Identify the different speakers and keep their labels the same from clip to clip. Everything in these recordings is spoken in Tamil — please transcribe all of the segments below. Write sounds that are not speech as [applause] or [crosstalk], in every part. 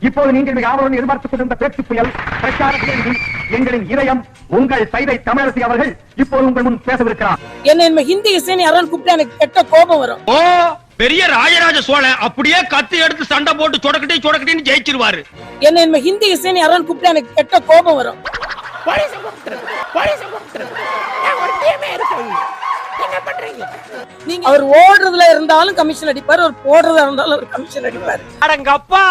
Speaker 1: இப்போது நீங்கள் மிக ஆவலுடன் எதிர்பார்த்துக் கொண்டிருந்த பேச்சு புயல் பிரச்சார கேள்வி எங்களின் இதயம் உங்கள் சைதை தமிழரசி அவர்கள் இப்போது உங்கள் முன் பேசவிருக்கிறார்.
Speaker 2: என்ன என்ன ஹிந்தி இசைன்னு யாராவது கூப்பிட்டா எனக்கு கெட்ட கோபம் வரும்.
Speaker 3: ஓ பெரிய ராஜராஜ சோழன் அப்படியே கத்தி எடுத்து சண்டை போட்டு சொடக்கட்டி சொடக்கட்டின்னு ஜெயிச்சிருவாரு.
Speaker 2: என்ன என்ன ஹிந்தி இசைன்னு யாராவது கூப்பிட்டா எனக்கு கெட்ட கோபம் வரும். நீங்க அவர் ஓடுறதுல இருந்தாலும் கமிஷன் அடிப்பாரு அவர் போடுறதா இருந்தாலும் அவர் கமிஷன் அடிப்பாரு.
Speaker 4: அடங்கப்பா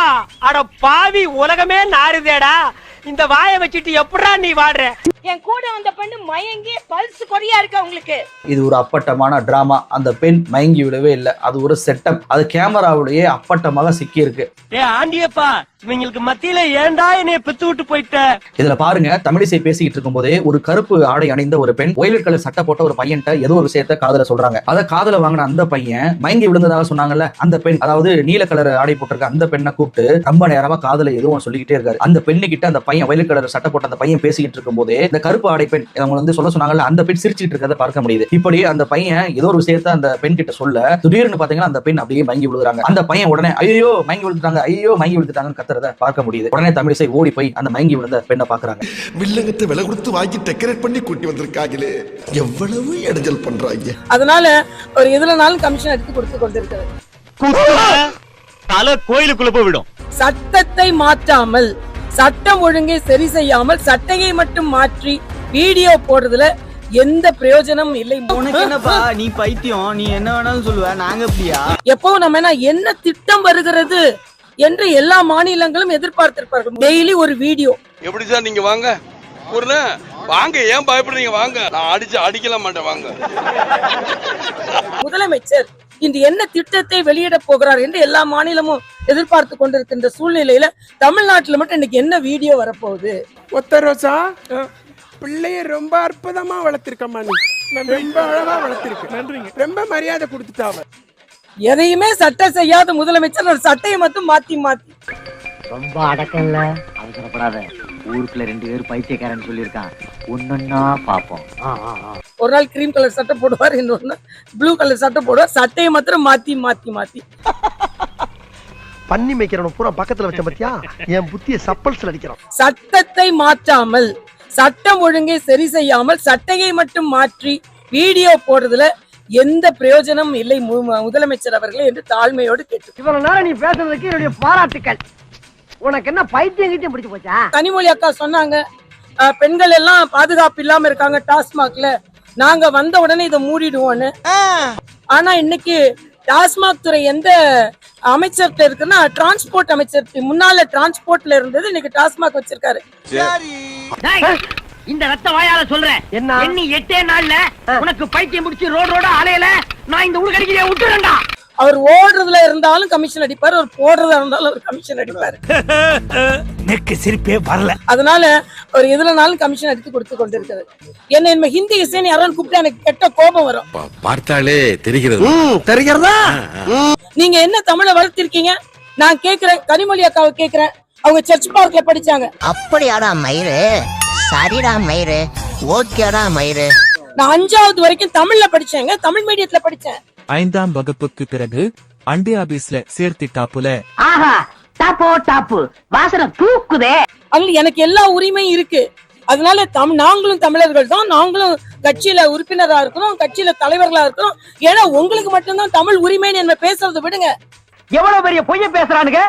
Speaker 4: அட பாவி உலகமே நாறுதேடா. இந்த வாயை வச்சுட்டு எப்படா நீ வாடுற?
Speaker 2: என் கூட வந்த பெண்ணு மயங்கி பல்ஸ் கொடியா இருக்கு உங்களுக்கு?
Speaker 5: இது ஒரு அப்பட்டமான டிராமா. அந்த பெண் மயங்கி விடவே இல்லை. அது ஒரு செட்டப். அது கேமராவுடைய அப்பட்டமாக சிக்கி இருக்கு
Speaker 4: ஏ ஆண்டியப்பா இவங்களுக்கு மத்தியில ஏன்டா என்னைய பெத்து விட்டு போயிட்ட?
Speaker 5: இதுல பாருங்க தமிழிசை பேசிக்கிட்டு இருக்கும்போதே ஒரு கருப்பு ஆடை அணிந்த ஒரு பெண் ஒயிலட் கலர் சட்டை போட்ட ஒரு பையன்ட்ட ஏதோ ஒரு விஷயத்த காதல சொல்றாங்க. அத காதல வாங்கின அந்த பையன் மயங்கி விழுந்ததாக சொன்னாங்கல்ல அந்த பெண் அதாவது நீல கலர் ஆடை போட்டிருக்க அந்த பெண்ணை கூப்பிட்டு ரொம்ப நேரமா காதல எதுவும் சொல்லிக்கிட்டே இருக்காரு. அந்த பெண்ணு கிட்ட அந்த பையன் ஒயிலட் கலர் சட்டை போட்ட அந்த பையன் பேசிக்கிட்டு இருக்கும்போதே இந்த கருப்பு ஆடை பெண் அவங்க வந்து சொல்ல சொன்னாங்கல்ல அந்த பெண் சிரிச்சிட்டு இருக்கதை பார்க்க முடியுது. இப்படி அந்த பையன் ஏதோ ஒரு விஷயத்த அந்த பெண் கிட்ட சொல்ல திடீர்னு பாத்தீங்கன்னா அந்த பெண் அப்படியே மயங்கி விழுகிறாங்க. அந்த பையன் உடனே ஐயோ மயங்கி விழுந்துட்டாங்க ஐயோ மயங்கி விழுந்துட்டாங்கன்னு கத்துறத பார்க்க முடியுது. உடனே தமிழிசை ஓடி போய் அந்த மயங்கி விழுந்த பெண்ணை பாக்குறாங்க
Speaker 6: வில்லங்கத்தை விலை கொடுத்து வாங்கி டெக்கரேட் பண்ணி கூட்டி வந்திருக்காங்களே. எவ்வளவு இடைஞ்சல் பண்றாங்க.
Speaker 2: அதனால அவர் எதுலனாலும் கமிஷன் எடுத்து கொடுத்து கொண்டிருக்கிறார்
Speaker 3: தலை கோயிலுக்குள்ள போய் விடும்.
Speaker 2: சட்டத்தை மாற்றாமல் சட்டம் ஒழுங்கை சரி செய்யாமல் சட்டையை மட்டும் மாற்றி வீடியோ போடுறதுல எந்த பிரயோஜனமும் இல்லை.
Speaker 7: உனக்கு என்னப்பா? நீ பைத்தியம். நீ என்ன வேணாலும் சொல்லுவ. நாங்க அப்படியா
Speaker 2: எப்பவும் நம்ம என்ன என்ன திட்டம் வருகிறது? என்று எல்லா மாநிலங்களும் எதிர்பார்த்திருப்பார்கள். டெய்லி ஒரு வீடியோ
Speaker 8: எப்படி சார் நீங்க வாங்க? ஒரு வாங்க ஏன் பயப்படுறீங்க? வாங்க. நான் அடிச்சு அடிக்கல மாட்டேன் வாங்க.
Speaker 2: முதலமைச்சர் இன்று என்ன திட்டத்தை வெளியிட போகிறார் என்று எல்லா மாநிலமும் எதிர்பார்த்து கொண்டிருக்கின்ற சூழ்நிலையில தமிழ்நாட்டுல மட்டும் இன்னைக்கு என்ன வீடியோ வரப்போகுது?
Speaker 9: ஒத்த ரோசா பிள்ளைய ரொம்ப அற்புதமா வளர்த்திருக்கம்மா நீ. ரொம்ப அழகா வளர்த்திருக்க. நன்றிங்க. ரொம்ப மரியாதை கொடுத்துட்டாவ.
Speaker 2: எதையுமே சட்டம் செய்யாத முதலமைச்சர் ஒரு சட்டையை மட்டும் மாத்தி மாத்தி.
Speaker 7: ரொம்ப அடக்கம்ல. அவசரப்படாத. ஊருக்குள்ள ரெண்டு பேரும் பைத்தியக்காரன் சொல்லியிருக்கான். ஒன்னொன்னா பாப்போம்.
Speaker 2: ஒரு நாள் கிரீம் கலர் சட்டை போடுவார் இன்னொன்னு ப்ளூ கலர் சட்டை போடுவார். சட்டையை மாத்திரம் மாத்தி மாத்தி மாத்தி.
Speaker 9: பண்ணி மேய்க்கிறவன பூரா பக்கத்துல வச்ச பத்தியா? என் புத்திய சப்பல்ஸ்ல அடிக்கிறான்.
Speaker 2: சட்டத்தை மாற்றாமல் சட்டம் ஒழுங்கை சரி செய்யாமல் சட்டையை மட்டும் மாற்றி வீடியோ போடுறதுல எந்த பிரயோஜனமும் இல்லை மு- முதலமைச்சர் அவர்களே என்று தாழ்மையோடு கேட்டு
Speaker 4: இவ்வளவு நேரம் நீ பேசுறதுக்கு என்னுடைய பாராட்டுக்கள். உனக்கு என்ன பைத்தியம் கிட்டியம் பிடிச்சு போச்சா?
Speaker 2: கனிமொழி அக்கா சொன்னாங்க பெண்கள் எல்லாம் பாதுகாப்பு இல்லாம இருக்காங்க டாஸ்மாக்ல. நாங்க வந்த உடனே இதை மூடிடுவோம்னு ஆனா இன்னைக்கு டாஸ்மாக் துறை எந்த அமைச்சர்கிட்ட இருக்குன்னா டிரான்ஸ்போர்ட் அமைச்சர் முன்னால டிரான்ஸ்போர்ட்ல இருந்தது இன்னைக்கு டாஸ்மாக் வச்சிருக்காரு.
Speaker 4: இந்த ரத்த வாயால சொல்றேன். என்ன? எண்ணி எட்டே நாள்ல உனக்கு பைத்தியம் முடிச்சு ரோடு ரோட அலையல நான் இந்த ஊருக்கு அடிக்கிறேன் விட்டுறேன்டா.
Speaker 2: அவர் ஓடுறதுல இருந்தாலும் கமிஷன் அடிப்பார் அவர் போடுறதா இருந்தாலும் அவர் கமிஷன் அடிப்பார். [laughs]
Speaker 3: நெக்கு சிரிப்பே வரல.
Speaker 2: அதனால அவர் எதுலனாலும் கமிஷன் அடித்து கொடுத்து கொண்டிருக்கிறார் என்ன என்ன ஹிந்தி இசைன்னு யாராவது கூப்பிட்டா எனக்கு கெட்ட கோபம் வரும்.
Speaker 6: பார்த்தாலே தெரிகிறது.
Speaker 9: தெரிகிறதா?
Speaker 2: நீங்க என்ன தமிழை வளர்த்திருக்கீங்க? நான் கேக்குறேன் கனிமொழி அக்காவை கேக்குறேன். அவங்க சர்ச் பார்க்ல படிச்சாங்க.
Speaker 10: அப்படியாடா மயிறு சரிடா மயிறு. ஓகேடா மயிறு.
Speaker 2: நான் அஞ்சாவது வரைக்கும் தமிழ்ல படிச்சேங்க. தமிழ் மீடியத்துல படிச்சேன்.
Speaker 11: ஐந்தாம் வகுப்புக்கு பிறகு அண்டே ஆபீஸ்ல சேர்த்திட்டாப்புல
Speaker 4: ஆஹா டாப்போ டாப்பு. வாசனை தூக்குதே.
Speaker 2: அதுல எனக்கு எல்லா உரிமையும் இருக்கு. அதனால தம் நாங்களும் தமிழர்கள் தான். நாங்களும் கட்சியில உறுப்பினரா இருக்கிறோம் கட்சியில தலைவர்களா இருக்கிறோம் ஏன்னா உங்களுக்கு மட்டும்தான் தமிழ் உரிமைன்னு என்ன பேசுறதை விடுங்க.
Speaker 4: எவ்வளவு பெரிய பொய்ய பேசுறானுங்க?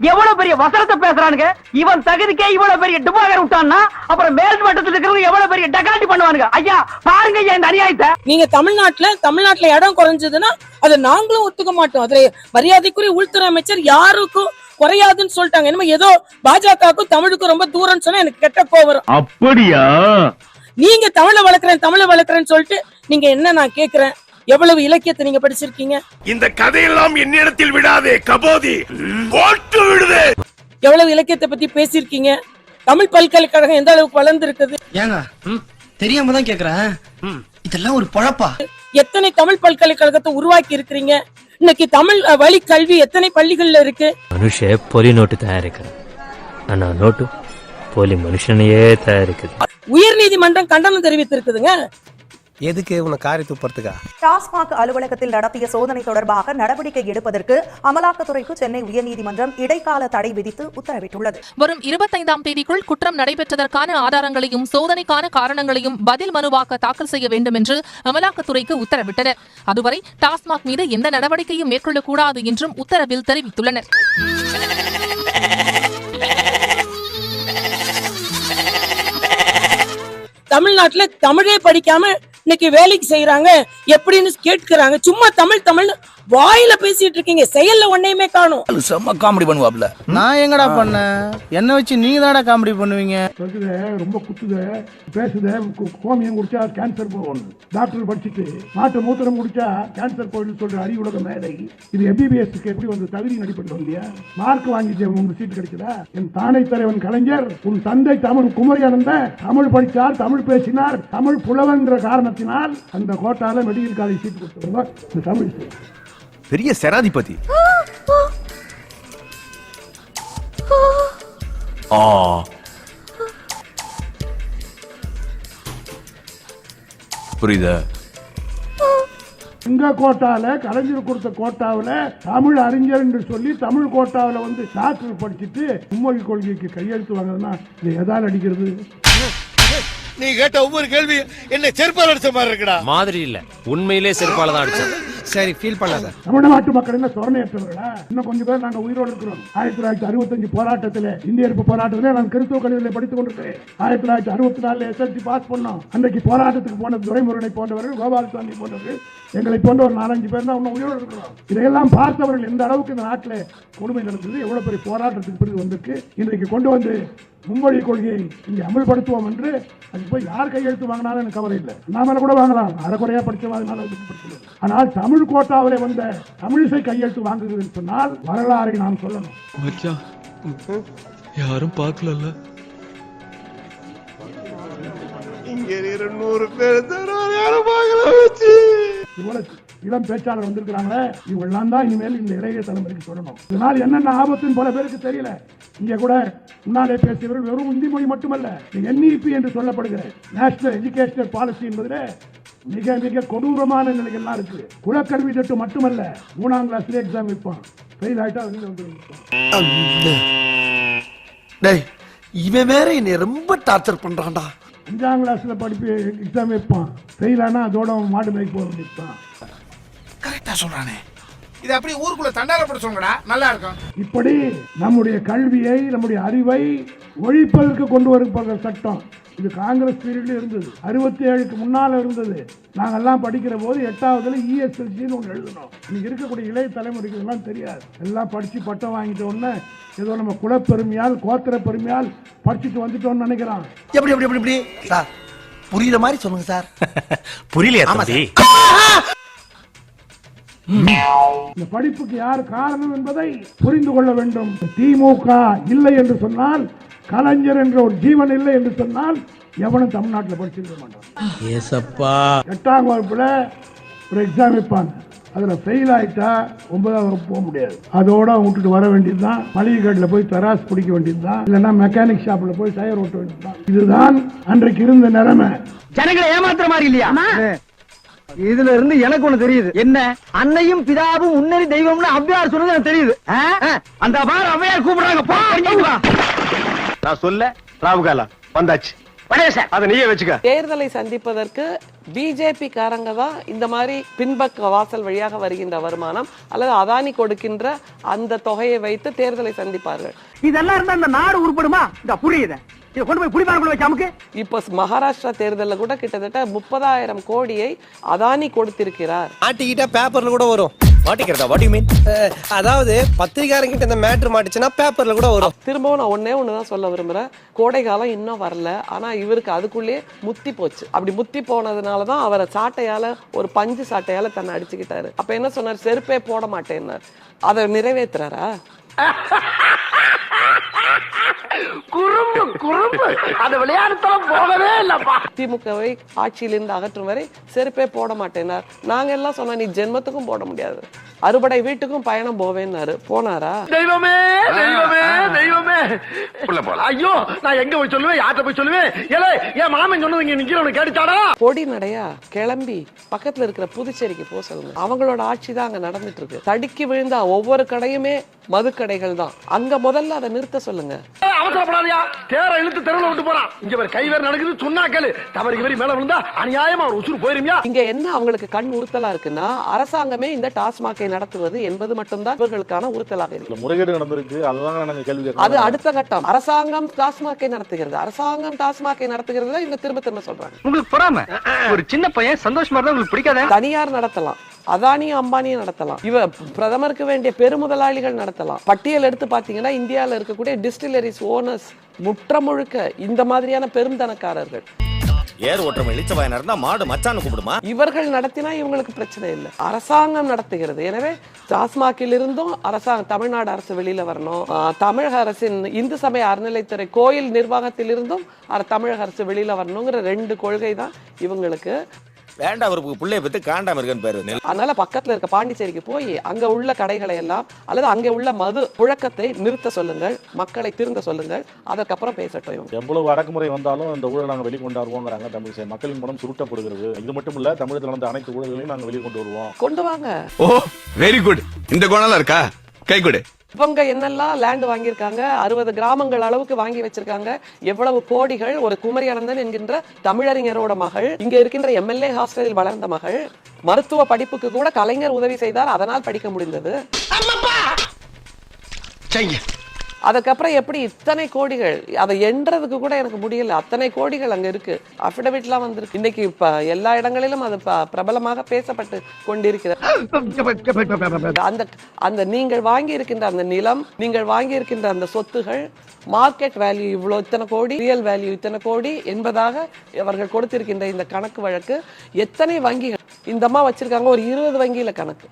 Speaker 4: எவ்வளவு பெரிய வசனத்தை பேசுறானுங்க? இவன் தகுதிக்கே இவ்வளவு பெரிய டுபாகர் விட்டான்னா அப்புறம் மேல் மட்டத்துல இருக்கிறவங்க எவ்வளவு பெரிய டகாட்டி பண்ணுவானுங்க? ஐயா பாருங்க ஐயா இந்த அநியாயத்தை.
Speaker 2: நீங்க தமிழ்நாட்டுல தமிழ்நாட்டுல இடம் குறைஞ்சதுன்னா அதை நாங்களும் ஒத்துக்க மாட்டோம். அதுல மரியாதைக்குரிய உள்துறை அமைச்சர் யாருக்கும் குறையாதுன்னு சொல்லிட்டாங்க. என்னமோ ஏதோ பாஜகவுக்கும் தமிழுக்கும் ரொம்ப தூரம்னு சொன்னா எனக்கு கெட்ட கோவம் வரும்.
Speaker 3: அப்படியா?
Speaker 2: நீங்க தமிழை வளர்க்குறேன் தமிழை வளர்க்குறேன்னு சொல்லிட்டு நீங்க என்ன நான் கேக்குறேன்? எவ்வளவு இலக்கியத்தை நீங்க படிச்சிருக்கீங்க?
Speaker 6: இந்த கதையெல்லாம் என்னிடத்தில் விடாதே கபோதி. போட்டு
Speaker 2: எவ்வளவு இலக்கியத்தை பத்தி பேசியிருக்கீங்க? தமிழ் பல்கலைக்கழகம் எந்த அளவுக்கு வளர்ந்து இருக்குது
Speaker 7: ஏங்க தெரியாம தான் கேக்குறேன். இதெல்லாம் ஒரு பொழப்பா?
Speaker 2: எத்தனை தமிழ் பல்கலைக்கழகத்தை உருவாக்கி இருக்கிறீங்க? இன்னைக்கு தமிழ் வழி கல்வி எத்தனை பள்ளிகள்ல இருக்கு?
Speaker 11: மனுஷ பொலி நோட்டு தயாரிக்கிறேன். ஆனா நோட்டு போலி மனுஷனையே தயாரிக்குது.
Speaker 2: உயர் நீதிமன்றம் கண்டனம் தெரிவித்திருக்குதுங்க.
Speaker 12: எதுக்கு உன்னை காரி துப்புறதுக்கா?
Speaker 13: டாஸ்மாக் அலுவலகத்தில் நடத்திய சோதனை தொடர்பாக நடவடிக்கை எடுப்பதற்கு அமலாக்கத்துறைக்கு சென்னை உயர்நீதிமன்றம் இடைக்கால தடை விதித்து உத்தரவிட்டுள்ளது.
Speaker 14: வரும் இருபத்தைந்தாம் தேதிக்குள் குற்றம் நடைபெற்றதற்கான ஆதாரங்களையும் சோதனைக்கான காரணங்களையும் பதில் மனுவாக்க தாக்கல் செய்ய வேண்டும் என்று அமலாக்கத்துறைக்கு உத்தரவிட்டனர் அதுவரை டாஸ்மாக் மீது எந்த நடவடிக்கையும் மேற்கொள்ளக்கூடாது என்றும் உத்தரவில் தெரிவித்துள்ளனர்.
Speaker 2: தமிழ்நாட்டுல தமிழே படிக்காம இன்னைக்கு வேலைக்கு செய்யறாங்க எப்படின்னு கேட்கிறாங்க. சும்மா தமிழ் தமிழ் வாயில பேசிட்டு இருக்கீங்க. செயல்ல ஒன்னையுமே காணும்.
Speaker 12: செம்ம காமெடி பண்ணுவாப்ல.
Speaker 9: நான் எங்கடா பண்ணேன் என்ன வச்சு நீங்க தானடா காமெடி பண்ணுவீங்க
Speaker 1: ரொம்ப குத்துத பேசுத கோமியம் குடிச்சா கேன்சர் போகும் டாக்டர் படிச்சுட்டு மாட்டு மூத்திரம் குடிச்சா கேன்சர் போயிடும் சொல்ற அறிவுலக மேடை. இது எம்பிபிஎஸ்க்கு எப்படி வந்து தகுதி அடிப்படையில் இல்லையா மார்க் வாங்கிட்டு உங்களுக்கு சீட் கிடைச்சதா? என் தானை தலைவன் கலைஞர் உன் தந்தை தமிழ் குமரி அனந்த தமிழ் படித்தார் தமிழ் பேசினார் தமிழ் புலவன் என்ற காரணத்தினால் அந்த கோட்டால மெடிக்கல் காலேஜ் சீட் கொடுத்தவர் இந்த தமிழ்
Speaker 12: பெரிய செராதிபதி ஆ புரியுதா.
Speaker 1: எங்க கோட்டால கலைஞர் கொடுத்த கோட்டாவுல தமிழ் அறிஞர் என்று சொல்லி தமிழ் கோட்டாவுல வந்து டாக்டர் படிச்சுட்டு மும்மொழி கொள்கைக்கு கையெழுத்து வாங்குறதுன்னா இது எதால் அடிக்கிறது?
Speaker 6: நீ கேட்ட ஒவ்வொரு கேள்வி என்ன செருப்பால் அடிச்ச மாதிரி இருக்குடா.
Speaker 12: மாதிரி இல்ல. உண்மையிலே செருப்பால தான் அடிச்சேன் சரி ஃபீல் பண்ணாத.
Speaker 1: தமிழ்நாட்டு மக்கள் என்ன சொரணையற்றவர்களா இன்னும் கொஞ்சம் பேர் நாங்க உயிரோடு இருக்கிறோம். ஆயிரத்தி தொள்ளாயிரத்தி அறுபத்தஞ்சு போராட்டத்தில் இந்திய எதிர்ப்பு போராட்டத்தில் நான் கிறிஸ்துவ கல்லூரியில் படித்துக் கொண்டிருக்கிறேன். ஆயிரத்தி தொள்ளாயிரத்தி அறுபத்தி நாலுல எஸ்எல்சி பாஸ் பண்ணோம். அன்றைக்கு போராட்டத்துக்கு போன துரைமுருகனை போன்றவர்கள் கோபாலசாமி போன்றவர்கள் எங்களை போன்ற ஒரு நாலஞ்சு பேர் தான் இன்னும் உயிரோடு இருக்கிறோம். இதையெல்லாம் பார்த்தவர்கள் எந்த அளவுக்கு இந்த நாட்டில் கொடுமை நடந்தது எவ்வளவு பெரிய போராட்டத்துக்கு பிறகு வந்திருக்கு இன்றைக்கு கொண்டு வந்து மும்மொழி கொள்கையை இங்கே அமல்படுத்துவோம் என்று அது போய் யார் கையெழுத்து வாங்கினாலும் எனக்கு கவலை இல்லை. நாம கூட வாங்கலாம். அதுக்கு பிரச்சனை இல்லை. ஆனால் தமிழ் கோட்டாவிலே வந்த தமிழிசை கையெழுத்து வாங்குகிறது சொன்னால் வரலாறை நாம் சொல்லணும்.
Speaker 8: மச்சான் யாரும் பார்க்கலல்ல.
Speaker 6: இங்க நூறு பேர் யாரும் பார்க்கல வச்சு
Speaker 1: இவ்வளவு இளம் பேச்சாளர் வந்திருக்கிறாங்களே இவங்க எல்லாம் தான் இனிமேல் இந்த இளைய தலைமுறைக்கு சொல்லணும். இதனால் என்னென்ன ஆபத்துன்னு பல பேருக்கு தெரியல. இங்க கூட முன்னாலே பேசியவர்கள் வெறும் இந்தி மொழி மட்டுமல்ல என்இபி என்று சொல்லப்படுகிற நேஷனல் எஜுகேஷனல் பாலிசி என்பதில் மிக மிக கொடூரமான நிலைகள்லாம் இருக்கு. குலக்கல்வி திட்டம் மட்டுமல்ல மூணாம் கிளாஸ்ல எக்ஸாம் வைப்பான். ஃபெயில் ஆயிட்டா வெளியில
Speaker 6: டேய் இவன் வேற என்னை ரொம்ப டார்ச்சர் பண்றான்டா.
Speaker 1: அஞ்சாம் கிளாஸ்ல படிப்பு எக்ஸாம் வைப்பான். ஃபெயில் ஆனா அதோட மாடு மேய்க்க போக வேண்டியதுதான்
Speaker 6: கரெக்டா சொல்றானே? இது அப்படியே ஊருக்குள்ள தண்டாரப்பட சொல்லுங்கடா. நல்லா இருக்கும்.
Speaker 1: இப்படி நம்முடைய கல்வியை நம்முடைய அறிவை ஒழிப்பதற்கு கொண்டு வருகிற சட்டம். இது காங்கிரஸ் பீரியட்ல இருந்தது. அறுபத்தி ஏழுக்கு முன்னால இருந்தது. நாங்கெல்லாம் படிக்கிற போது எட்டாவதுல E இஎஸ்எல்சின்னு ஒன்று எழுதணும். இன்னைக்கு இருக்கக்கூடிய இளைய தலைமுறைக்கு இதெல்லாம் தெரியாது. எல்லாம் படிச்சு பட்டம் வாங்கிட்ட உடனே ஏதோ நம்ம குலப்பெருமையால் கோத்திர பெருமையால் படிச்சுட்டு வந்துட்டோம்னு நினைக்கிறான்
Speaker 6: எப்படி எப்படி எப்படி எப்படி? சார் புரியுற மாதிரி சொல்லுங்க சார். [laughs]
Speaker 12: புரியலையா
Speaker 6: ஆமா
Speaker 1: இந்த படிப்புக்கு யார் காரணம் என்பதை புரிந்து கொள்ள வேண்டும். திமுக இல்லை என்று சொன்னால் கலைஞர் என்ற ஒரு ஜீவன் இல்லை என்று சொன்னால் எவனும் தமிழ்நாட்டில் படிச்சிருக்க மாட்டான்.
Speaker 12: ஏசப்பா.
Speaker 1: எட்டாம் வகுப்புல ஒரு எக்ஸாம் வைப்பாங்க. அதுல ஃபெயில் ஆயிட்டா ஒன்பதாம் வகுப்பு போக முடியாது. அதோட விட்டுட்டு வர வேண்டியதுதான். மளிகை கடையில் போய் தராஸ் பிடிக்க வேண்டியதுதான். இல்லைன்னா மெக்கானிக் ஷாப்ல போய் டயர் ஓட்ட வேண்டியதுதான். இதுதான் அன்றைக்கு இருந்த நிலைமை.
Speaker 4: ஜனங்களை ஏமாத்துற மாதிரி இல்லையா? இதுல இருந்து எனக்கு ஒண்ணு தெரியுது. என்ன? அன்னையும் பிதாவும் உன்னறி தெய்வம்னு அவ்வையார் சொன்னது எனக்கு தெரியுது? அந்த பார் அவ்வையார் கூப்பிடுறாங்க. போ.
Speaker 12: நான் சொல்ல ராவுகாலா வந்தாச்சு. அதை நீயே வச்சுக்க.
Speaker 15: தேர்தலை சந்திப்பதற்கு பிஜேபி காரங்க தான் இந்த மாதிரி பின்பக்க வாசல் வழியாக வருகின்ற வருமானம் அல்லது அதானி கொடுக்கின்ற அந்த தொகையை வைத்து தேர்தலை சந்திப்பார்கள்.
Speaker 4: இதெல்லாம் இருந்தா இந்த நாடு உருப்படுமா? இந்த புரியுது. இதை கொண்டு போய் குடிபாரக்குள்ள வச்சு அமுக்கு?
Speaker 15: இப்போ மகாராஷ்டிரா தேர்தலில் கூட கிட்டத்தட்ட முப்பதாயிரம் கோடியை அதானி கொடுத்திருக்கிறார்.
Speaker 12: மாட்டிக்கிட்டா பேப்பர்ல கூட வரும். மாட்டிக்கிறதா? வாட் யூ மீன் அதாவது பத்திரிகாரங்கிட்ட இந்த மேட்ரு மாட்டுச்சுன்னா பேப்பர்ல கூட வரும்.
Speaker 15: திரும்பவும் நான் ஒன்னே ஒன்று தான் சொல்ல விரும்புகிறேன் கோடை காலம் இன்னும் வரல. ஆனால் இவருக்கு அதுக்குள்ளேயே முத்தி போச்சு. அப்படி முத்தி போனதுனால தான் அவரை சாட்டையால் ஒரு பஞ்சு சாட்டையால் தன்னை அடிச்சுக்கிட்டாரு. அப்போ என்ன சொன்னார்? செருப்பே போட மாட்டேன்னார். அதை நிறைவேற்றுறாரா
Speaker 4: குறும்பு குறும்பு. அந்த விளையாட்டுத்தனம் போகவே இல்லப்பா.
Speaker 15: திமுகவை ஆட்சியிலிருந்து அகற்றும் வரை செருப்பே போட மாட்டேனார். நாங்க எல்லாம் சொன்னா நீ ஜென்மத்துக்கும் போட முடியாது. அறுபடை வீட்டுக்கும் பயணம் போவேன்னாரு. போனாரா?
Speaker 4: தெய்வமே தெய்வமே தெய்வமே. ஐயோ நான் எங்க போய் சொல்லுவேன்? யார்கிட்ட போய் சொல்லுவேன்? ஏலே என் மாமன் சொன்னது இங்க நிக்கிறவனுக்கு கேட்டுச்சாடா?
Speaker 15: பொடி நடையா கிளம்பி பக்கத்துல இருக்கிற புதுச்சேரிக்கு போக சொல்லுங்க. அவங்களோட ஆட்சி தான் அங்க நடந்துட்டு இருக்கு. தடுக்கி விழுந்தா ஒவ்வொரு கடையுமே மதுக்கடைகள் தான். அங்க முதல்ல அதை நிறுத்த சொல்லுங்க.
Speaker 4: அவசரப்படாதயா. தேர இழுத்து தெருவில் விட்டு போறான். இங்க கை வேற நடக்குது சொன்னா கேளு. தவறு இவரி மேல விழுந்தா அநியாயமா ஒரு உசுறு போயிருமியா.
Speaker 15: இங்க என்ன அவங்களுக்கு கண் உறுத்தலா இருக்குன்னா அரசாங்கமே இந்த டாஸ்மாகை நடத்துவது என்பது மட்டும்தான் இவர்களுக்கான உறுத்தலாக இருக்கு.
Speaker 16: முறைகேடு நடந்திருக்கு. அதுதான் நாங்க கேள்வி
Speaker 15: அது அடுத்த கட்டம். அரசாங்கம் டாஸ்மாகை நடத்துகிறது. அரசாங்கம் டாஸ்மாகை நடத்துகிறது இவங்க திரும்ப திரும்ப சொல்றாங்க.
Speaker 4: உங்களுக்கு பொறாம? ஒரு சின்ன பையன் சந்தோஷமா இருந்தா உங்களுக்கு பிடிக்காத?
Speaker 15: தனியார் நடத்தலாம். அதானியும் அம்பானியும் நடத்தலாம். இவ பிரதமருக்கு வேண்டிய பெருமுதலாளிகள் நடத்தலாம். பட்டியல் எடுத்து பாத்தீங்கன்னா இந்தியால இருக்கக்கூடிய டிஸ்டிலரிஸ் ஓனர்ஸ் முற்ற முழுக்க இந்த மாதிரியான பெருந்தனக்காரர்கள்.
Speaker 17: ஏர் ஓட்டுறவன் இழிச்சவாயனா இருந்தா மாடு மச்சான்னு கூப்பிடுமா?
Speaker 15: இவர்கள் நடத்தினா இவங்களுக்கு பிரச்சனை இல்லை. அரசாங்கம் நடத்துகிறது. எனவே டாஸ்மாகில் இருந்தும் அரசாங்கம் தமிழ்நாடு அரசு வெளியில வரணும். தமிழக அரசின் இந்து சமய அறநிலைத்துறை கோயில் நிர்வாகத்தில் இருந்தும் தமிழக அரசு வெளியில வரணுங்கிற ரெண்டு கொள்கை தான் இவங்களுக்கு
Speaker 17: வேண்டாம் அவருக்கு பிள்ளைய பத்தி காண்டாம இருக்கன்னு பேரு.
Speaker 15: அதனால பக்கத்துல இருக்க பாண்டிச்சேரிக்கு போய் அங்க உள்ள கடைகளை எல்லாம் அல்லது அங்க உள்ள மது புழக்கத்தை நிறுத்த சொல்லுங்கள் மக்களை திருந்த சொல்லுங்கள் அதற்கப்புறம் பேசட்டும்
Speaker 16: எவ்வளவு அடக்குமுறை வந்தாலும் இந்த ஊழலை நாங்க வெளிக்கொண்டாருவோங்கிறாங்க தமிழிசை. மக்களின் மனம் சுருட்டப்படுகிறது. இது மட்டும் இல்ல தமிழகத்தில் நடந்த அனைத்து ஊழல்களையும் நாங்க வெளியே கொண்டு வருவோம்.
Speaker 15: கொண்டு வாங்க.
Speaker 6: ஓ வெரி குட் இந்த குணம்லாம் இருக்கா? கை கொடு.
Speaker 15: இவங்க என்னெல்லாம் லேண்ட் வாங்கியிருக்காங்க? அறுபது கிராமங்கள் அளவுக்கு வாங்கி வச்சிருக்காங்க. எவ்வளவு கோடிகள்? ஒரு குமரி அனந்தன் என்கின்ற தமிழறிஞரோட மகள் இங்க இருக்கின்ற எம்எல்ஏ ஹாஸ்டலில் வளர்ந்த மகள் மருத்துவ படிப்புக்கு கூட கலைஞர் உதவி செய்தார் அதனால் படிக்க முடிந்தது. அதுக்கப்புறம் எப்படி இத்தனை கோடிகள்? அதை எண்றதுக்கு கூட எனக்கு முடியல. அத்தனை கோடிகள் அங்க இருக்கு. அஃபிடவிட்லாம் வந்திருக்கு. இன்னைக்கு இப்ப எல்லா இடங்களிலும் அது பிரபலமாக பேசப்பட்டு கொண்டிருக்கிறது. அந்த அந்த நீங்கள் வாங்கி இருக்கின்ற அந்த நிலம் நீங்கள் வாங்கி இருக்கின்ற அந்த சொத்துகள் மார்க்கெட் வேல்யூ இவ்வளோ இத்தனை கோடி ரியல் வேல்யூ இத்தனை கோடி என்பதாக அவர்கள் கொடுத்திருக்கின்ற இந்த கணக்கு வழக்கு எத்தனை வங்கிகள்? இந்த அம்மா வச்சிருக்காங்க ஒரு இருபது வங்கியில கணக்கு.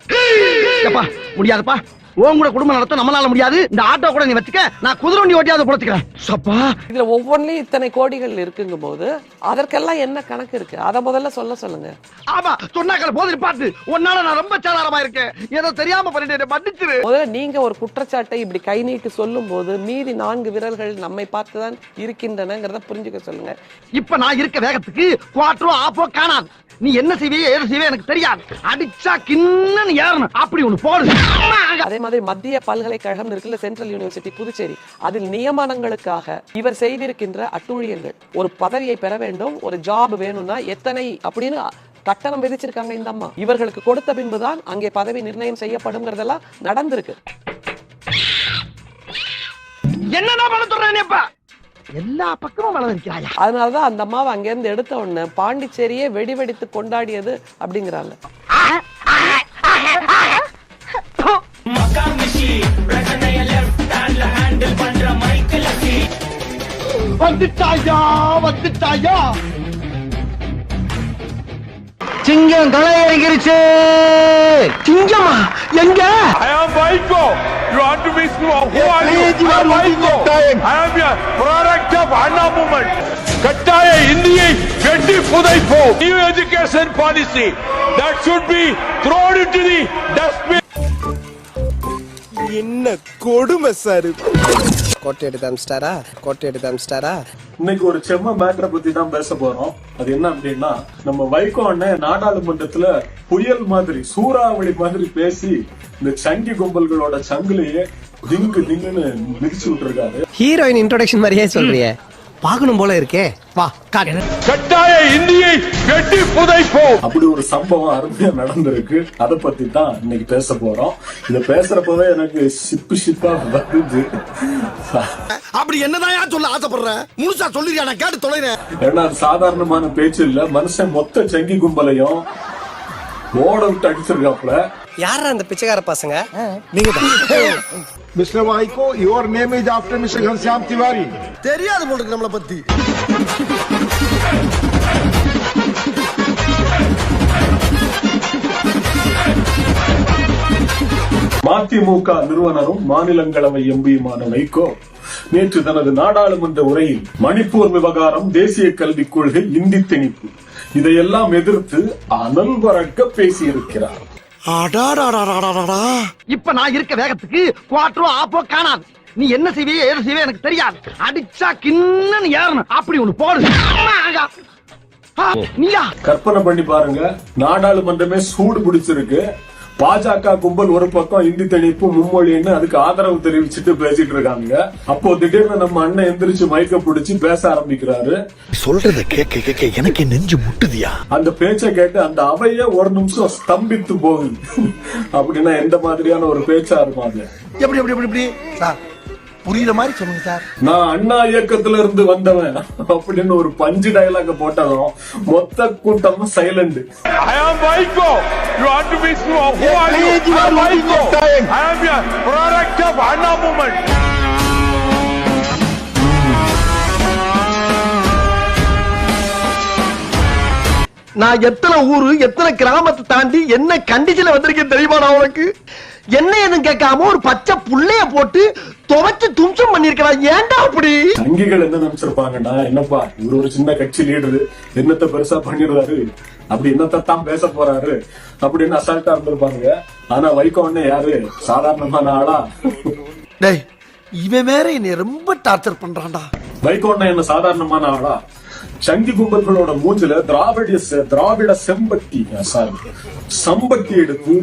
Speaker 4: முடியாதுப்பா. உன் கூட குடும்பம் நடத்த நம்மளால முடியாது. இந்த ஆட்டோ கூட நீ வச்சுக்க. நான் குதிரை வண்டி ஓட்டியாவது பொழைச்சுக்கிறேன் சப்பா.
Speaker 15: இதுல ஒவ்வொன்றிலும் இத்தனை கோடிகள் இருக்குங்கும் போது அதற்கெல்லாம் என்ன கணக்கு இருக்கு? அதை முதல்ல சொல்ல சொல்லுங்க.
Speaker 4: ஆமா சொன்னாக்கல போதிரி பாட்டு. உன்னால நான் ரொம்ப சாதாரமா இருக்கேன். ஏதோ தெரியாம பண்ணிட்டு மன்னிச்சிரு.
Speaker 15: முதல்ல நீங்க ஒரு குற்றச்சாட்டை இப்படி கை நீட்டி சொல்லும் போது மீதி நான்கு விரல்கள் நம்மை பார்த்துதான் இருக்கின்றனங்கிறத புரிஞ்சுக்க சொல்லுங்க.
Speaker 4: இப்ப நான் இருக்க வேகத்துக்கு குவாட்டரோ ஆப்போ காணாது நீ என்ன செய்வியே ஏது செய்வே எனக்கு தெரியாது. அடிச்சா கிண்ணன்னு ஏறணும். அப்படி ஒண்ணு போடு.
Speaker 15: அதே மாதிரி மத்திய பல்கலைக்கழகம் இருக்குல்ல சென்ட்ரல் யூனிவர்சிட்டி புதுச்சேரி. அதில் நியமனங்களுக்காக இவர் செய்திருக்கின்ற அட்டூழியங்கள். ஒரு பதவியை பெற வேண்டும் ஒரு ஜாப் வேணும்னா எத்தனை அப்படின்னு கட்டணம் விதிச்சிருக்காங்க இந்த அம்மா. இவர்களுக்கு கொடுத்த பின்புதான் அங்கே பதவி நிர்ணயம் செய்யப்படும்ங்கிறதெல்லாம் நடந்திருக்கு.
Speaker 4: என்னடா பண்ண சொல்றேன் எல்லா பக்கமும் வளர்க்கிறாயா
Speaker 15: அதனாலதான் அந்த அம்மாவை அங்கிருந்து எடுத்த உடனே பாண்டிச்சேரியே வெடி வெடித்து கொண்டாடியது அப்படிங்கிறாங்க.
Speaker 4: வந்துட்டாயா வந்துட்டாயா? சிங்கம் களை இறங்கிருச்சு சிங்கமா? எங்க
Speaker 18: I am Vaiko. You want to be slow? Who are you?
Speaker 4: Please, you
Speaker 18: I
Speaker 4: are
Speaker 18: am
Speaker 4: losing
Speaker 18: Vaiko.
Speaker 4: your time.
Speaker 18: I am your product of Anna movement. கட்டாய இந்தியை வெட்டி புதைப்போம் new education policy that should be thrown into the dustbin
Speaker 19: என்ன கொடுமை சார் கோட்டை எடுத்து அமிச்சிட்டாரா கோட்டை எடுத்து அமிச்சிட்டாரா
Speaker 16: இன்னைக்கு ஒரு செம்ம மேட்டரை பத்தி தான் பேச போறோம். அது என்ன அப்படின்னா நம்ம வைகோ அண்ணன் நாடாளுமன்றத்துல புயல் மாதிரி சூறாவளி மாதிரி பேசி இந்த சங்கி கும்பல்களோட சங்கிலேயே திங்கு திங்குன்னு மிதிச்சு விட்டுருக்காரு.
Speaker 19: ஹீரோயின் இன்ட்ரோடக்ஷன் மாதிரியே சொல்றீங்க பார்க்கணும் போல இருக்கே. வா காட்டு
Speaker 18: கட்டாய இந்தியை வெட்டி புதைப்போம்.
Speaker 16: அப்படி ஒரு சம்பவம் அருமையா நடந்திருக்கு. அத பத்தி தான் இன்னைக்கு பேச போறோம். இத பேசுறப்பவே எனக்கு சிப்பு சிப்பா வருது.
Speaker 6: அப்படி என்னதான் சொல்ல ஆசைப்படுற? முழுசா சொல்லிருக்கா நான் கேட்டு தொலைறேன்.
Speaker 16: ஏன்னா அது சாதாரணமான பேச்சு இல்ல. மனுஷன் மொத்த சங்கி கும்பலையும் ஓட விட்டு அடிச்சிருக்காப்புல.
Speaker 19: யாரா அந்த பிச்சைக்கார பசங்க? நீங்க
Speaker 20: mister Vaiko your name is after mister Ghanshyam Tiwari
Speaker 6: தெரியாது போல இருக்கு நம்மள பத்தி.
Speaker 16: மதிமுக நிறுவனரும் மாநிலங்களவை எம்பியுமான வைகோ நேற்று தனது நாடாளுமன்ற உரையில் மணிப்பூர் விவகாரம் தேசிய கல்விக் கொள்கை இந்தி திணிப்பு. இதையெல்லாம் எதிர்த்து அனல் பறக்க பேசியிருக்கிறார்.
Speaker 4: இப்ப நான் இருக்க வேகத்துக்கு குவாட்டரோ ஆப்போ காணாது நீ என்ன செய்வியோ ஏது செய்வே எனக்கு தெரியாது. அடிச்சா கிண்ணன்னு ஏறணும். அப்படி ஒண்ணு போடு. நீயா?
Speaker 16: கற்பனை பண்ணி பாருங்க. நாடாளுமன்றமே சூடு பிடிச்சிருக்கு. பாஜக கும்பல் ஒரு பக்கம் இந்தி திணிப்பு மும்மொழின்னு அதுக்கு ஆதரவு தெரிவிச்சுட்டு பேசிட்டு இருக்காங்க அப்போ திடீர்னு நம்ம அண்ணன் எந்திரிச்சு மயக்க பிடிச்சு பேச ஆரம்பிக்கிறாரு.
Speaker 6: சொல்றத கேட்க கேட்க எனக்கு நெஞ்சு முட்டுதியா?
Speaker 16: அந்த பேச்சை கேட்டு அந்த அவையே ஒரு நிமிஷம் ஸ்தம்பித்து போகுது. அப்படின்னா எந்த மாதிரியான ஒரு பேச்சா இருக்கும் அது?
Speaker 6: எப்படி எப்படி எப்படி எப்படி? சார் புரியுற மாதிரி சொல்லுங்க சார்
Speaker 16: நான் அண்ணா இயக்கத்துல இருந்து வந்தவன் அப்படின்னு ஒரு பஞ்சு டயலாக போட்டதும் மொத்த கூட்டமும் silent
Speaker 18: I am Vaiko. You want to be sure who are you? I am Vaiko. I am a product of Anna movement.
Speaker 4: நான் எத்தனை ஊரு எத்தனை கிராமத்தை தாண்டி என்ன கண்டிஷன்ல வந்திருக்கேன் தெரியுமா நான் உனக்கு என்ன எதுவும் கேட்காம ஒரு பச்சை புள்ளைய போட்டு துவைச்சு தும்சம் பண்ணிருக்கலாம் ஏன்டா அப்படி?
Speaker 16: சங்கிகள் என்ன நினைச்சிருப்பாங்கன்னா என்னப்பா இவர் ஒரு சின்ன கட்சி லீடரு என்னத்த பெருசா பண்ணிடுறாரு? அப்படி என்னத்த தான் பேச போறாரு? அப்படின்னு அசால்ட்டா இருந்திருப்பாங்க ஆனா வைகோ அண்ணன் யாரு? சாதாரணமான ஆளா?
Speaker 6: டேய் இவன் வேற என்னை ரொம்ப டார்ச்சர் பண்றான்டா.
Speaker 16: வைகோ அண்ணன் என்ன சாதாரணமான ஆளா? சங்கி கும்பல்களோட மூஞ்சில திராவிட செ- திராவிட செம்பட்டி சாரி சம்பட்டி எடுத்து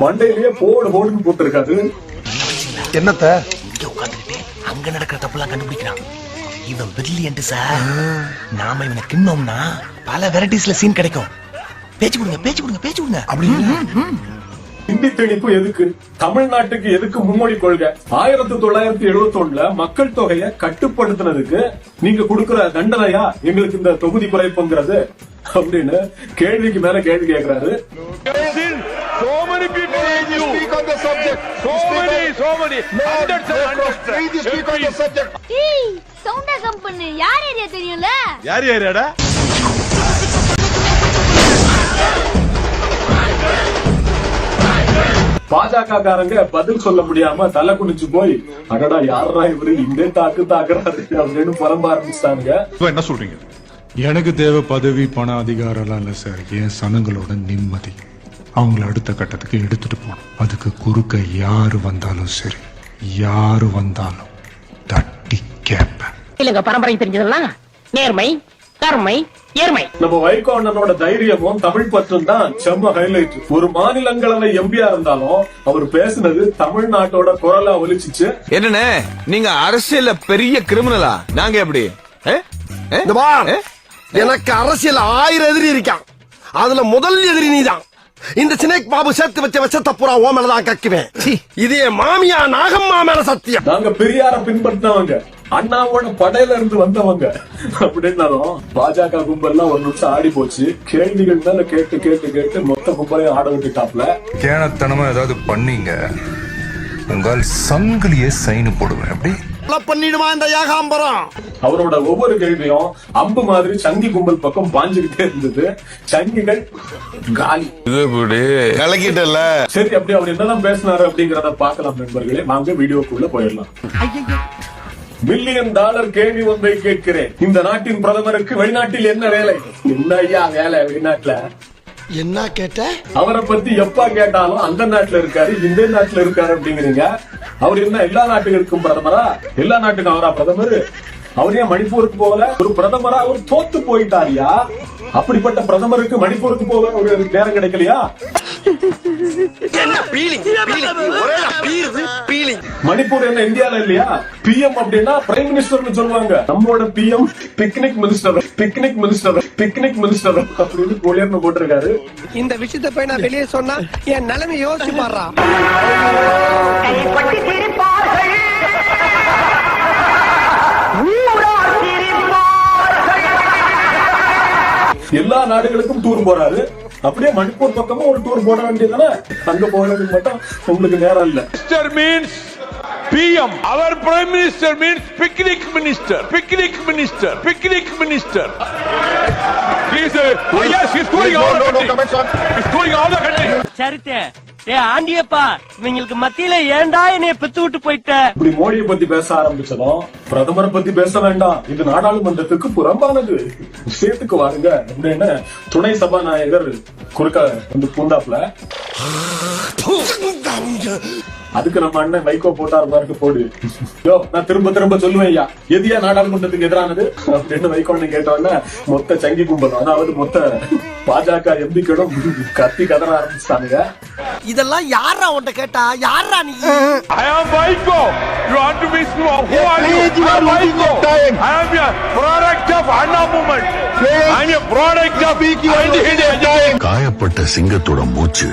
Speaker 16: மண்டையிலேயே போடு போடுன்னு போட்டிருக்காரு
Speaker 6: என்னத்த?
Speaker 10: இங்க உட்காந்துக்கிட்டு அங்க நடக்கிற தப்புலாம் கண்டுபிடிக்கிறான். இவன் பிரில்லியன்ட் சார் நாம இவனை கிண்ணோம்னா பல வெரைட்டிஸ்ல சீன் கிடைக்கும். பேச்சு கொடுங்க பேச்சு கொடுங்க பேச்சு கொடுங்க. அப்படி
Speaker 16: இந்தி திணிப்பு எதுக்கு? தமிழ்நாட்டுக்கு எதுக்கு மும்மொழி கொள்கை? ஆயிரத்தி தொள்ளாயிரத்தி எழுபத்தி ஒண்ணுல மக்கள் தொகையை கட்டுப்படுத்தினதுக்கு நீங்க கொடுக்கிற தண்டனையா எங்களுக்கு இந்த தொகுதி குறைப்புங்கிறது? அப்படின்னு கேள்விக்கு மேல கேள்வி கேட்கிறாரு
Speaker 18: So many people like you.
Speaker 6: Speak
Speaker 16: பாஜக காரங்க பதில் சொல்ல முடியாம தலை குனிச்சு போய் அடடா யாரா இவரு? இந்த தாக்கு தாக்குறாரு அப்படின்னு புலம்ப ஆரம்பிச்சிட்டாங்க
Speaker 21: இப்ப என்ன சொல்றீங்க? எனக்கு தேவை பதவி பண அதிகாரம்லாம் இல்ல சார் என் சனங்களோட நிம்மதி. அவங்கள அடுத்த கட்டத்துக்கு எடுத்துட்டு போகணும். அதுக்கு குறுக்க யாரு வந்தாலும் சரி யாரு வந்தாலும் தட்டி கேட்பேன்
Speaker 4: இல்லங்க பரம்பரை தெரிஞ்சதெல்லாம் நேர்மை. கருமை ஏர்மை
Speaker 16: நம்ம வைகோ அண்ணனோட தைரியமும் தமிழ் பற்றும் தான் செம்ம ஹைலைட் ஒரு மாநிலங்களவை எம்பியா இருந்தாலும் அவர் பேசுனது தமிழ்நாட்டோட குரலா ஒலிச்சிச்சு.
Speaker 17: என்னண்ணே நீங்க அரசியல்ல பெரிய கிரிமினலா நாங்க எப்படி?
Speaker 6: எனக்கு அரசியல் ஆயிரம் எதிரி இருக்கான். அதுல முதல் எதிரி நீதான். இந்த சினேக் பாபு சேர்த்து வச்ச விஷத்தை பூரா ஓ மேலதான் கக்குவேன். இது என் மாமியா நாகம்மா மேல சத்தியம்.
Speaker 16: நாங்க பெரியார பின்பற்றினவங்க. அண்ணாவோட படையில இருந்து வந்தவங்க. அப்படின்னாலும் பாஜக கும்பல்லாம் ஒரு நிமிஷம் ஆடி போச்சு. கேள்விகள் மேல கேட்டு கேட்டு கேட்டு மொத்த கும்பலையும் ஆட விட்டுட்டாப்ல.
Speaker 21: கேனத்தனமா ஏதாவது பண்ணீங்க. உங்கள் சங்கிலியே சைனு போடுவேன். அப்படி
Speaker 6: பண்ணிடுவான் இந்த ஏகாம்பரம்?
Speaker 16: அவரோட ஒவ்வொரு கேள்வியும் அம்பு மாதிரி சங்கி கும்பல் பக்கம் பாஞ்சுக்கிட்டே இருந்தது. சங்கிகள் காலி.
Speaker 17: இது இப்படி கலக்கிட்டல.
Speaker 16: சரி அப்படி அவர் என்னதான் பேசினாரு அப்படிங்கறத பார்க்கலாம் நண்பர்களே. வாங்க வீடியோக்குள்ள போயிடலாம். மில்லியன் டாலர் கேள்வி ஒன்றை கேட்கிறேன். இந்த நாட்டின் பிரதமருக்கு வெளிநாட்டில் என்ன வேலை? என்ன ஐயா வேலை வெளிநாட்டுல?
Speaker 6: என்ன கேட்ட?
Speaker 16: அவரை பத்தி எப்ப கேட்டாலும் அந்த நாட்டுல இருக்காரு இந்த நாட்டுல இருக்காரு அப்படிங்கிறீங்க. அவர் என்ன எல்லா நாட்டுகளுக்கும் பிரதமரா? எல்லா நாட்டுக்கும் அவரா பிரதமர்? அவர் ஏன் மணிப்பூருக்கு போகல? ஒரு பிரதமரா அவர் தோத்து போயிட்டாரியா? அப்படிப்பட்ட பிரதமருக்கு மணிப்பூருக்கு போக ஒரு நேரம் கிடைக்கலையா? மணிப்பூர் என்ன இந்தியால இல்லையா? பிஎம் அப்படின்னா பிரைம் மினிஸ்டர்னு சொல்லுவாங்க. நம்மளோட PM picnic minister picnic minister picnic minister அப்படின்னு குளிர்னு போட்டிருக்காரு.
Speaker 9: இந்த விஷயத்தை போய் நான் வெளியே சொன்னா என் நிலைமை யோசிச்சு பாடுறா
Speaker 16: எல்லா நாடுகளுக்கும் டூர் போறாரு. அப்படியே மணிப்பூர் பக்கமும் ஒரு டூர் போட வேண்டியதுதானே? அங்க போறதுக்கு மட்டும் உங்களுக்கு நேரம் இல்ல.
Speaker 18: PM. Our Prime Minister means picnic minister. Picnic minister. Picnic minister. He's a, oh yes, he's touring all the country. He's touring all the country.
Speaker 4: சரித்தே
Speaker 22: ஏ ஆண்டியப்பா இவங்களுக்கு மத்தியில ஏன்டா என்னைய பெத்து விட்டு போயிட்ட
Speaker 16: இப்படி மோடியை பத்தி பேச ஆரம்பிச்சதும் பிரதமரை பத்தி பேச வேண்டாம் இது நாடாளுமன்றத்துக்கு புறம்பானது விஷயத்துக்கு வாருங்க அப்படின்னு துணை சபாநாயகர் குறுக்க வந்து பூந்தாப்ல அதுக்கு நம்ம அண்ணன் வைகோ போட்டார் பாருங்க போடு யோ நான் திரும்ப திரும்ப சொல்லுவேன் ஐயா எதியா நாடாளுமன்றத்துக்கு எதிரானது அப்படின்னு வைகோன்னு கேட்டோன்னே மொத்த சங்கி கும்பல் அதாவது மொத்த பாஜக எம்பிக்களும் கத்தி கதற ஆரம்பிச்சிட்டானுங்க
Speaker 4: இதெல்லாம் யாரா உன்ட்ட கேட்டா யாரா நீ
Speaker 18: I am Vaiko. You want to be small? Who are you?
Speaker 20: Please, you
Speaker 18: I
Speaker 20: are
Speaker 18: am
Speaker 20: losing
Speaker 18: Vaiko.
Speaker 20: your time.
Speaker 18: I am a product of Anna movement. I am a product of anti-Indian.
Speaker 23: காயப்பட்ட சிங்கத்தோட மூச்சு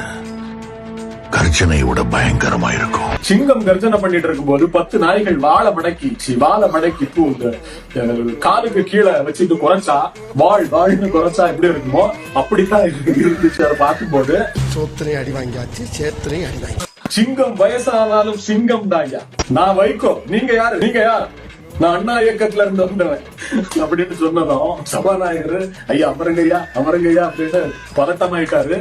Speaker 23: கர்ஜனையோட பயங்கரமா இருக்கும்
Speaker 16: சிங்கம் கர்ஜனை பண்ணிட்டு இருக்கும்போது பத்து நாய்கள் வாழை மடக்கி வாழை மடக்கி பூ இந்த, அஹ், காலுக்கு கீழே வச்சுட்டு குறைச்சா வாழ் வாழ்னு குறைச்சா எப்படி இருக்குமோ அப்படித்தான் இருக்கு- இருந்துச்சு. அதை பார்க்கும்போது
Speaker 6: சோத்திரையும் அடி வாங்கியாச்சு சேத்திரையும் அடி வாங்கி
Speaker 16: சிங்கம் வயசானாலும் சிங்கம் தான் நான் வைக்கோ நீங்க யாரு? நீங்க யார்? நான் அண்ணா இயக்கத்துல இருந்து வந்தவன். அப்படின்னு சொன்னதும் சபாநாயகர் ஐயா அமருங்கய்யா அமருங்கய்யா அப்படின்னு பதட்டமாயிட்டாரு.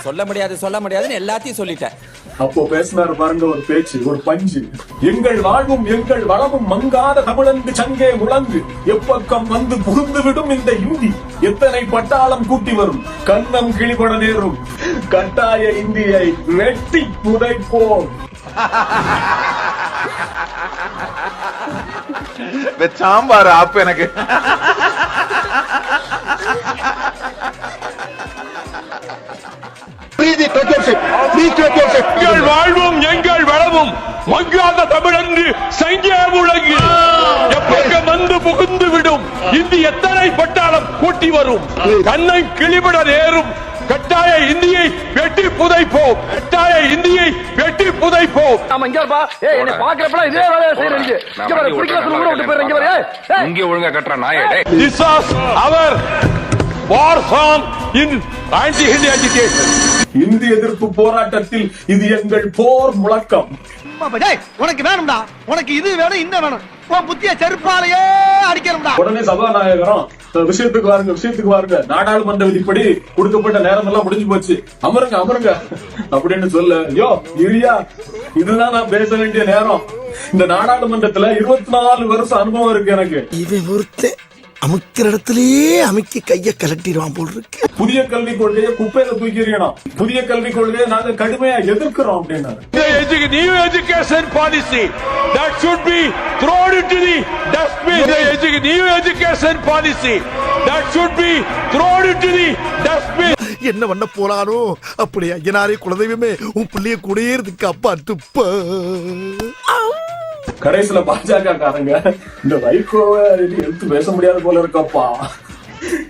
Speaker 24: சொல்ல முடியாது சொல்ல முடியாதுன்னு எல்லாத்தையும் சொல்லிட்டேன்.
Speaker 16: அப்போ பேசினாரு பாருங்க ஒரு பேச்சு ஒரு பஞ்சு. எங்கள் வாழ்வும் எங்கள் வளமும் மங்காத தமிழங்கு சங்கே முழங்கு. எப்பக்கம் வந்து புகுந்து விடும் இந்த இந்தி. எத்தனை பட்டாளம் கூட்டி வரும். கண்ணம் கிளிபட நேரும். கட்டாய இந்தியை வெட்டி புதைப்போம். [laughs]
Speaker 17: சாம்பார் ஆப்பு எனக்கு.
Speaker 18: எங்கள் வாழ்வும் எங்கள் வளமும் மங்காத தமிழன்று சங்கே முழங்கு எப்பக்கம் வந்து புகுந்து விடும். இந்தி எத்தனை பட்டாளம் கூட்டி வரும்? கண்ணை கிளிபட நேரும் கட்டாய இந்தியை வெட்டி புதைப்போம். கட்டாய இந்தியை வெட்டி புதைப்போம்.
Speaker 22: நாம இங்க இருப்பா ஏய் என்ன பாக்குறப்பலாம் இதே வேலையை செய்யறீங்க இங்க. வர பிடிக்கல சொல்ல கூட விட்டு போயிரு இங்க வர ஏய்.
Speaker 18: இங்கே ஒழுங்கா கட்டுற நாயே this was our war song in anti India education
Speaker 16: Hindi எதிர்ப்பு போராட்டத்தில் இது எங்கள் போர் முழக்கம்.
Speaker 4: டேய் உனக்கு வேணும்டா. உனக்கு இது வேணும் இந்த வேணும். உன் புத்திய செருப்பாலேயே அடிக்கணும்டா.
Speaker 16: உடனே சபாநாயகரும் "அஹ், விஷயத்துக்கு வாருங்க விஷயத்துக்கு வாருங்க. நாடாளுமன்ற விதிப்படி கொடுக்கப்பட்ட நேரம் எல்லாம் முடிஞ்சு போச்சு. அமருங்க அமருங்க. அப்படின்னு சொல்ல யோ இரியா இதுதான் நான் பேச வேண்டிய நேரம். இந்த நாடாளுமன்றத்துல இருபத்தி நாலு வருஷம் அனுபவம் இருக்கு எனக்கு.
Speaker 6: இவன் ஒருத்தன் அமுக்கிற இடத்துலயே அமுக்கி கைய கலட்டிடுவான் போல் இருக்கு.
Speaker 16: புதிய கல்விக் கொள்கையை குப்பையில தூக்கி எறியணும் புதிய கல்விக் கொள்கையை நாங்க கடுமையா எதிர்க்கிறோம் அப்படின்னாரு.
Speaker 18: Policy. That should be thrown into the dustbin. The edu- new education policy. That should be thrown into the dustbin.
Speaker 6: என்ன பண்ண போறானோ? அப்படி ஐயனாரே குலதெய்வமே உன் பிள்ளைய கூடயே இருக்கு அப்பா துப்ப
Speaker 16: கடைசியில பாஜக காரங்க இந்த வைகோவை எடுத்து பேச முடியாத போல இருக்கப்பா.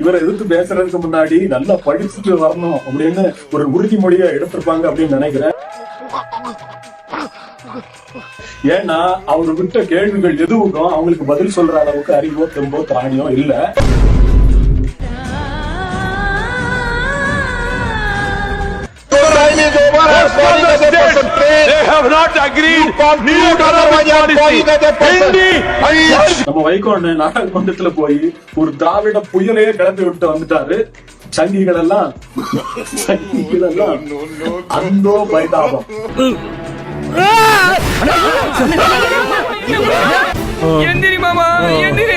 Speaker 16: இவரை எதிர்த்து பேசுறதுக்கு முன்னாடி நல்லா படிச்சுட்டு வரணும் அப்படின்னு ஒரு உறுதிமொழியை எடுத்திருப்பாங்க அப்படின்னு நினைக்கிறேன். ஏன்னா அவர் விட்ட கேள்விகள் எதுவுக்கும் அவங்களுக்கு பதில் சொல்ற அளவுக்கு அறிவோ தெம்போ திராணியோ இல்லை.
Speaker 18: They have not agreed. New government policy. Hindi.
Speaker 16: நம்ம வைகோ அண்ணன் நாடாளுமன்றத்துல போய் ஒரு திராவிட புயலையே கிளப்பி விட்டு வந்துட்டாரு. சங்கிகள் எல்லாம் சங்கிகள் எல்லாம் அந்தோ பரிதாபம்
Speaker 22: எந்திரி மாமா எந்திரி